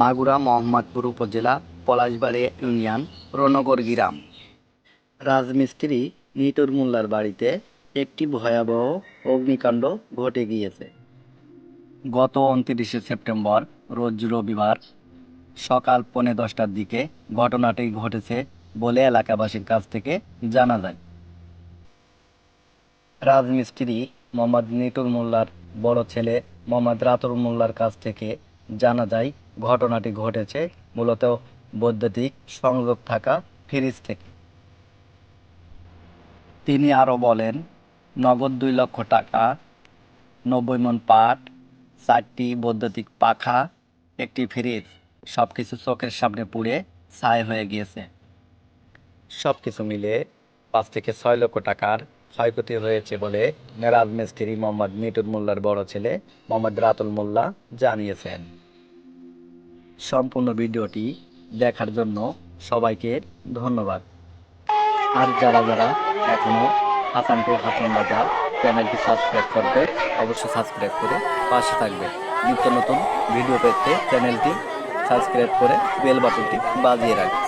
মাগুরা মোহাম্মদপুর উপজেলা পলাশবাড়ি ইউনিয়ন রনগর গ্রাম। রাজমিস্ত্রি নিটুর মোল্লার বাড়িতে একটি ভয়াবহ অগ্নিকাণ্ড ঘটে গিয়েছে। গত উনত্রিশে সেপ্টেম্বর, রোজ রবিবার, সকাল পৌনে দশটার দিকে ঘটনাটি ঘটেছে বলে এলাকাবাসীর কাছ থেকে জানা যায়। রাজমিস্ত্রি মোহাম্মদ নিটুর মোল্লার বড় ছেলে মোহাম্মদ রাতুল মোল্লার কাছ থেকে জানা যায়, ঘটনাটি ঘটেছে মূলত বৈদ্যুতিক সংযোগ থাকা ফ্রিজ থেকে। তিনি আরও বলেন নগদ দুই লক্ষ টাকা, নব্বই মন পাট, চারটি বৈদ্যুতিক পাখা, একটি ফ্রিজ সব কিছু চোখের সামনে পুড়ে ছাই হয়ে গিয়েছে। সব কিছু মিলে পাঁচ থেকে ছয় লক্ষ টাকার ক্ষয়ক্ষতি হয়েছে বলে মেরাজ মিস্ত্রি মোহাম্মদ মিটুর মোল্লার বড় ছেলে মোহাম্মদ রাতুল মোল্লা জানিয়েছেন। সম্পূর্ণ ভিডিওটি দেখার জন্য সবাইকে ধন্যবাদ। আর যারা যারা এখনও টু হাসান বাজার চ্যানেলটি সাবস্ক্রাইব করবে। অবশ্যই সাবস্ক্রাইব করে পাশে থাকবে। নিত্য নতুন ভিডিও পেতে চ্যানেলটি সাবস্ক্রাইব করে বেল বাটনটি বাজিয়ে রাখবে।